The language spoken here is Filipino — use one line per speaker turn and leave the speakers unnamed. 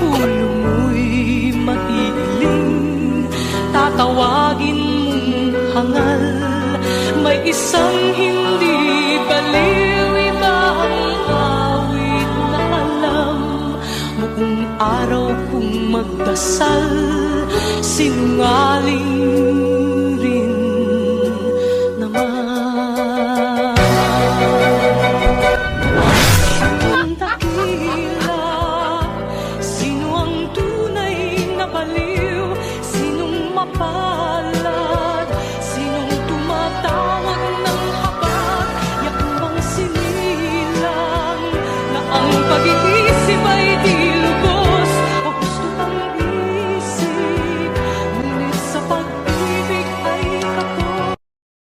Ulo mo'y mahiling Tatawagin mong hangal. May isang hindi baliw Iba ang awit na alam Buong araw kong magdasal. Sinungaling far.